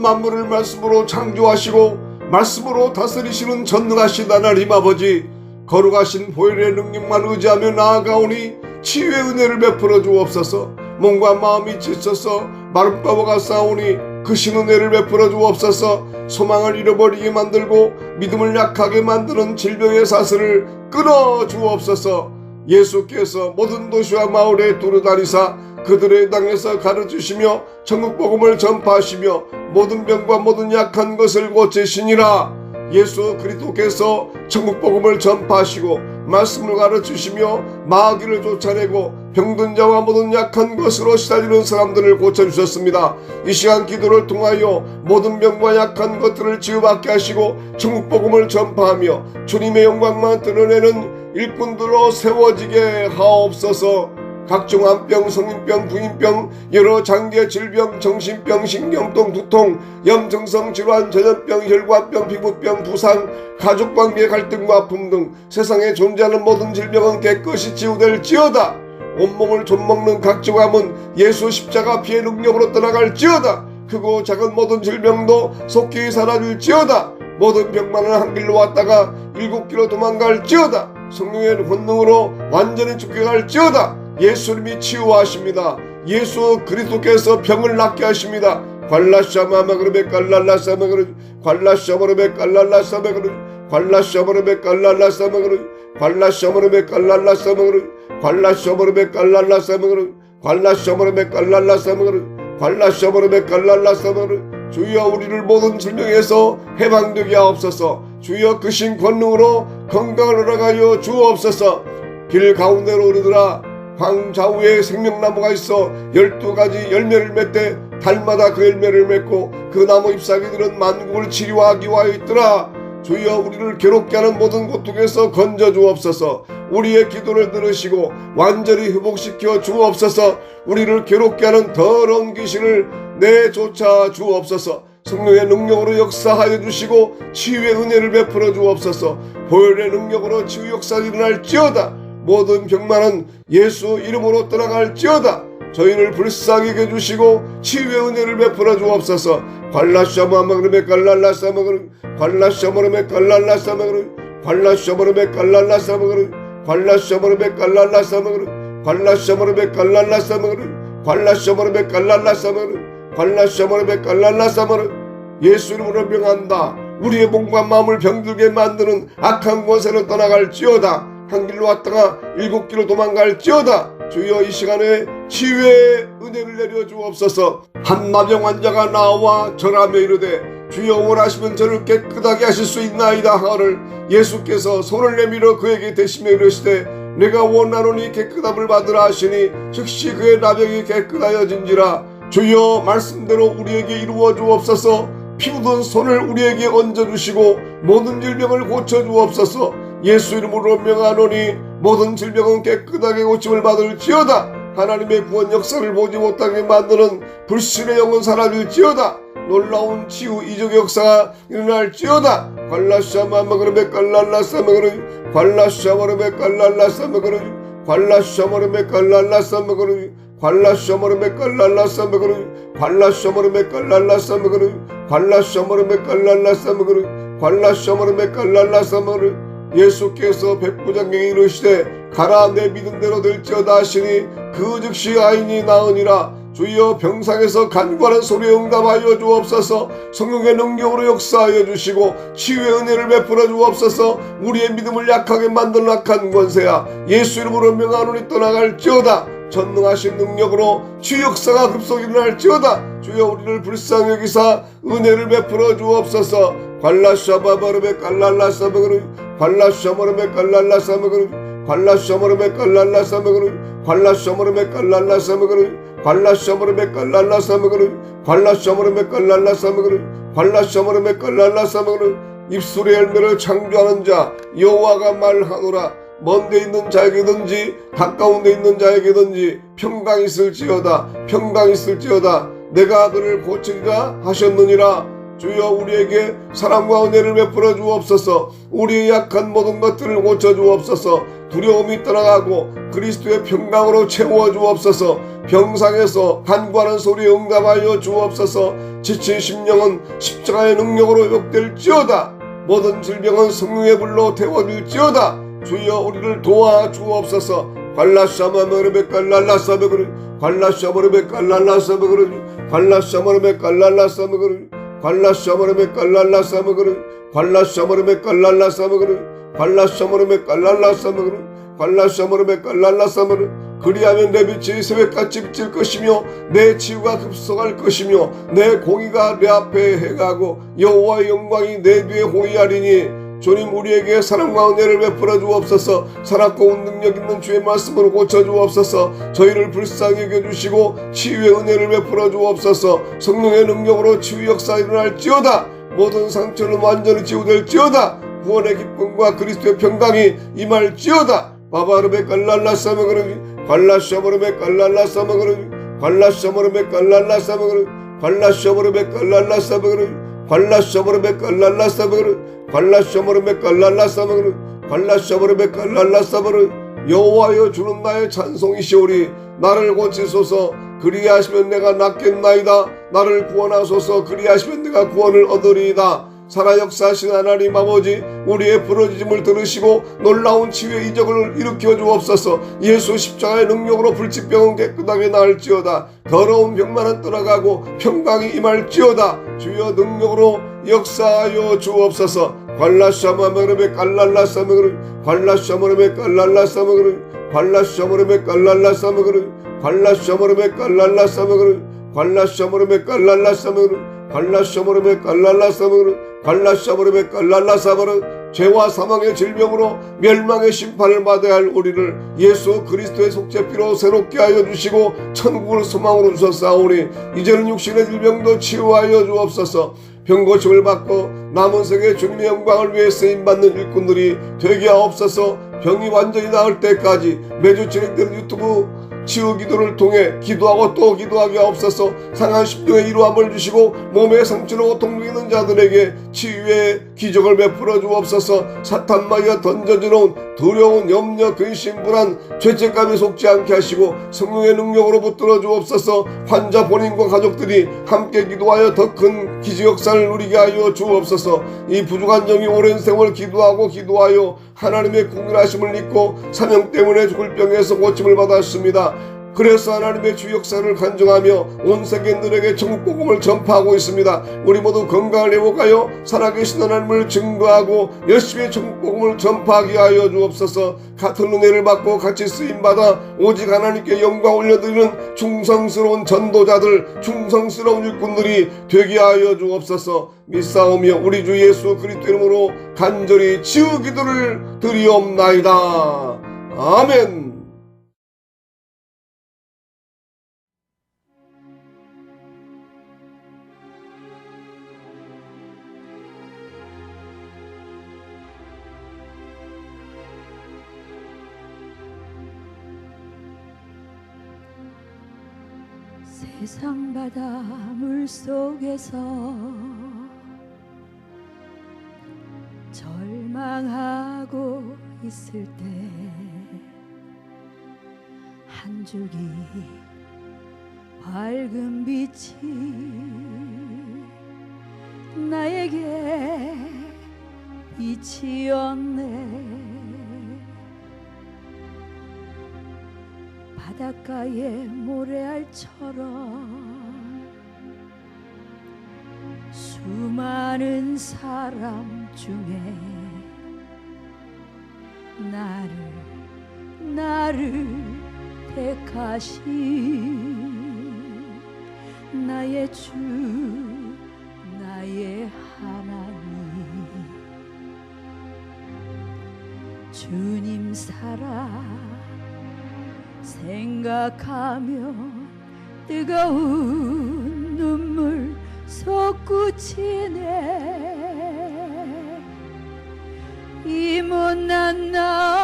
만물을 말씀으로 창조하시고 말씀으로 다스리시는 전능하신 하나님 아버지 거룩하신 보혈의 능력만 의지하며 나아가오니 치유의 은혜를 베풀어 주옵소서. 몸과 마음이 지쳐서 마름바보가 싸우니 그 신 은혜를 베풀어 주옵소서. 소망을 잃어버리게 만들고 믿음을 약하게 만드는 질병의 사슬을 끊어 주옵소서. 예수께서 모든 도시와 마을에 두루다니사 그들의 땅에서 가르치시며 천국 복음을 전파하시며 모든 병과 모든 약한 것을 고치시니라 예수 그리스도께서 천국 복음을 전파하시고 말씀을 가르치시며 마귀를 쫓아내고 병든 자와 모든 약한 것으로 시달리는 사람들을 고쳐주셨습니다. 이 시간 기도를 통하여 모든 병과 약한 것들을 치유받게 하시고 천국 복음을 전파하며 주님의 영광만 드러내는 일꾼들로 세워지게 하옵소서. 암병, 성인병, 부인병, 여러 장기 질병, 정신병, 신경통, 두통, 염증성 질환, 전염병, 혈관병, 피부병, 부상, 가족 관계 갈등과 아픔 등 세상에 존재하는 모든 질병은 깨끗이 치유될지어다. 온몸을 좀먹는 각종 암은 예수 십자가 피의 능력으로 떠나갈지어다. 크고 작은 모든 질병도 속히 사라질지어다. 모든 병만은 한 길로 왔다가 일곱 길로 도망갈지어다. 성령의 권능으로 완전히 죽게 갈지어다. 예수님이 치유하십니다. 예수 그리스도께서 병을 낫게 하십니다. 관라샤마마그르베 깔랄라사마그르 관라샤마르베 깔랄라사마그르 관라샤마르베 깔랄라사마그르 관라샤마르베 깔랄라사마그르 관라샤마르베 깔랄라사마그르 관라샤마르베 깔랄라사마그르 관라샤마르베 깔랄라사마그르 주여 우리를 모든 질병에서 해방되게 하옵소서 주여 크신 권능으로 건강을 허락하여 주옵소서 길 가운데로 오르더라 황좌우에 생명나무가 있어 열두 가지 열매를 맺되 달마다 그 열매를 맺고 그 나무 잎사귀들은 만국을 치료하기 위하여 있더라. 주여 우리를 괴롭게 하는 모든 고통에서 건져 주옵소서. 우리의 기도를 들으시고 완전히 회복시켜 주옵소서. 우리를 괴롭게 하는 더러운 귀신을 내쫓아 주옵소서. 성령의 능력으로 역사하여 주시고 치유의 은혜를 베풀어 주옵소서. 보혈의 능력으로 치유 역사가 일어날지어다 모든 병만은 예수 이름으로 떠나갈지어다. 저희를 불쌍히 게 주시고 치유의 은혜를 베풀어 주옵소서. 관라샤마마그르메 깔랄라사마그르 관라샤마르메 깔랄라사마그르 관라샤마르메 깔랄라사마그르 관라샤마르메 깔랄라사마그르 관라샤마르메 깔랄라사마그르 관라샤마르메 깔랄라사마그르 관라샤마르메 깔랄라사마르 예수 이름으로 명한다. 우리의 몸과 마음을 병들게 만드는 악한 권세는 떠나갈지어다 한 길로 왔다가 일곱 길로 도망갈지어다 주여 이 시간에 치유의 은혜를 내려 주옵소서. 한 나병 환자가 나와 전하며 이르되 주여 원하시면 저를 깨끗하게 하실 수 있나이다 하를 예수께서 손을 내밀어 그에게 대시며 이르시되 내가 원하노니 깨끗함을 받으라 하시니 즉시 그의 나병이 깨끗하여진지라. 주여 말씀대로 우리에게 이루어 주옵소서. 피우던 손을 우리에게 얹어주시고 모든 질병을 고쳐주옵소서 예수 이름으로 명하노니 모든 질병은 깨끗하게 고침을 받을지어다. 하나님의 구원 역사를 보지 못하게 만드는 불신의 영은 사라질지어다. 놀라운 치유 이적 역사가 일어날지어다. 관라샤마마그르베 깔랄라사마그르 관라샤마르베 깔랄라사마그르 관라샤마르베 깔랄라사마그르 관라샤마르베 깔랄라사마그르 관라샤마르베 깔랄라사마그르 관라샤마르베 깔랄라사마그르 관라샤마르베 깔랄라사마그르 예수께서 백부장경에 이르시되 가라 내 믿은 대로 될지어다 하시니 그 즉시 아인이 나으니라. 주여 병상에서 간과한 소리에 응답하여 주옵소서. 성령의 능력으로 역사하여 주시고 치유의 은혜를 베풀어 주옵소서. 우리의 믿음을 약하게 만드는 악한 권세야. 예수 이름으로 명하노니 떠나갈지어다. 전능하신 능력으로 주 역사가 급속히 일어날지어다. 주여 우리를 불쌍히 여기사 은혜를 베풀어 주옵소서 관라샤바바르베 깔랄라사바그르 관라샤머르베 깔랄라사바그르 관라샤머르베 깔랄라사바그르 관라샤머르베 깔랄라사바그르 관라샤머르베 깔랄라사바그르 관라샤머르베 깔랄라사바그르 관라샤머르베 깔랄라사바그르. 입술의 열매를 창조하는 자 여호와가 말하노라. 먼데 있는 자에게든지 가까운 데 있는 자에게든지 평강 있을지어다 평강 있을지어다. 내가 그를 고치리라 하셨느니라 주여 우리에게 사랑과 은혜를 베풀어 주옵소서. 우리의 약한 모든 것들을 고쳐 주옵소서. 두려움이 떠나가고 그리스도의 평강으로 채워 주옵소서. 병상에서 간구하는 소리에 응답하여 주옵소서. 지친 심령은 십자가의 능력으로 회복될지어다. 모든 질병은 성령의 불로 태워질지어다. 주여 우리를 도와 주옵소서. 관라샤마메르베 깔랄라사베그르 관라샤마르베 깔랄라사베그르 관라샤마르베 깔랄라사베그르 관라샤마르베 깔랄라사베그르 관라샤마르베 깔랄라사베그르 관라샤마르베 깔랄라사베그르 관라샤마르베 깔랄라사베그르 그리하면 내 빛이 새벽같이 비칠 것이며 내 치유가 급속할 것이며 내 공의가 내 앞에 행하고 여호와의 영광이 내 뒤에 호위하리니 주님 우리에게 사랑과 은혜를 베풀어 주옵소서. 온 능력 있는 주의 말씀으로 고쳐 주옵소서. 저희를 불쌍히 여겨주시고 치유의 은혜를 베풀어 주옵소서. 성령의 능력으로 치유 역사 일어날지어다. 모든 상처는 완전히 치유될지어다. 구원의 기쁨과 그리스도의 평강이 임할지어다. 바바르베 깔랄라 사마그르 관라샤버르베 깔랄라 사마그르 관라샤버르베 깔랄라 사마그르 관라샤버르베 깔랄라 사마그르 관라샤버르베 깔랄라사마그르 관라샤버르베 깔랄라사마그르 관라샤버르베 깔랄라사마그르 여호와여 주는 나의 찬송이시오리 나를 고치소서. 그리하시면 내가 낫겠나이다. 나를 구원하소서. 그리하시면 내가 구원을 얻으리이다. 살아 역사하신 하나님 아버지 우리의 부러짐을 들으시고 놀라운 치유의 이적을 일으켜 주옵소서. 예수 십자가의 능력으로 불치병은 깨끗하게 나을지어다. 더러운 병만은 떠나가고 평강이 임할지어다 주여 능력으로 역사하여 주옵소서. 관라샤마메르베 깔랄라사메그르 관라샤마르베 깔랄라사메그르 관라샤마르베 깔랄라사메그르 관라샤마르베 깔랄라사메그르 관라샤마르베 깔랄라사메그르 관라샤마르베 깔랄라사메그르 관라샤마르베 깔랄라사메르 죄와 사망의 질병으로 멸망의 심판을 받아야 할 우리를 예수 그리스도의 속죄피로 새롭게 하여 주시고 천국을 소망으로 주셨사오니 이제는 육신의 질병도 치유하여 주옵소서. 병고침을 받고 남은 생에 주님의 영광을 위해 쓰임받는 일꾼들이 되게 하옵소서. 병이 완전히 나을 때까지 매주 진행되는 유튜브 치유 기도를 통해 기도하고 또 기도하게 하옵소서. 상한 십병의 이루함을 주시고 몸에 상처로 고통 있는 자들에게 치유의 기적을 베풀어 주옵소서 사탄 마귀가 던져주는 두려운 염려 근심 불안 죄책감에 속지 않게 하시고 성령의 능력으로 붙들어 주옵소서 환자 본인과 가족들이 함께 기도하여 더 큰 기적 역사를 누리게 하여 주옵소서 이 부족한 영이 오랜 세월 기도하고 기도하여 하나님의 궁일하심을 믿고 사명 때문에 죽을 병에서 고침을 받았습니다. 그래서 하나님의 주 역사를 간증하며 온 세계인들에게 천국 복음을 전파하고 있습니다. 우리 모두 건강을 회복하여 살아계신 하나님을 증거하고 열심히 천국 복음을 전파하게 하여 주옵소서. 같은 은혜를 받고 같이 쓰임 받아 오직 하나님께 영광 올려드리는 충성스러운 전도자들, 충성스러운 일꾼들이 되게 하여 주옵소서. 믿사오며 우리 주 예수 그리스도 이름으로 간절히 치유 기도를 드리옵나이다. 아멘. 세상 바다 물 속에서 절망하고 있을 때 한 줄기 밝은 빛이 나에게 빛이었네 바닷가의 모래알처럼 수많은 사람 중에 나를 나를 택하신 나의 주 나의 하나님. 주님 살아 생각하면 뜨거운 눈물 솟구치네. 이 못난 나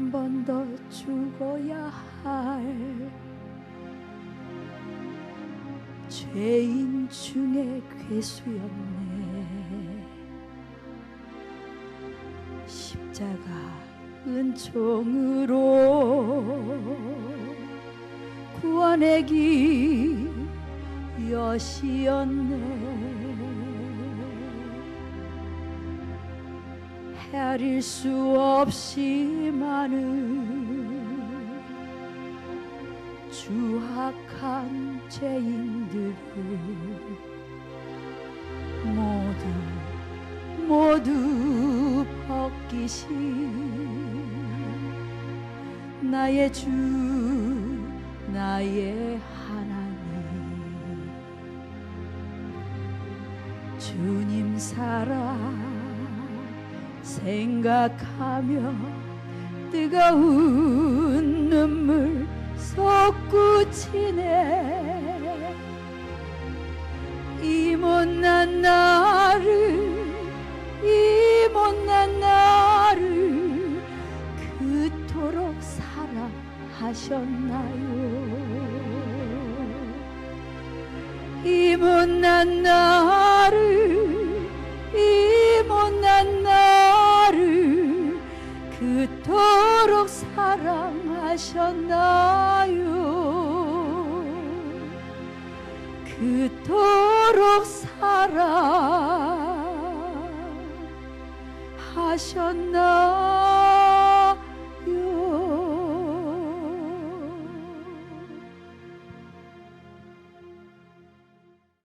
천만 번더 죽어야 할 죄인 중에 괴수였네. 십자가 은총으로 구원의 길 여시었네 헤아릴 수 없이 많은 주악한 죄인들을 모두 모두 벗기신 나의 주 나의 하나님. 주님 사랑 생각하며 뜨거운 눈물 솟구치네. 이 못난 나를 이 못난 나를 그토록 사랑하셨나요? 이 못난 나를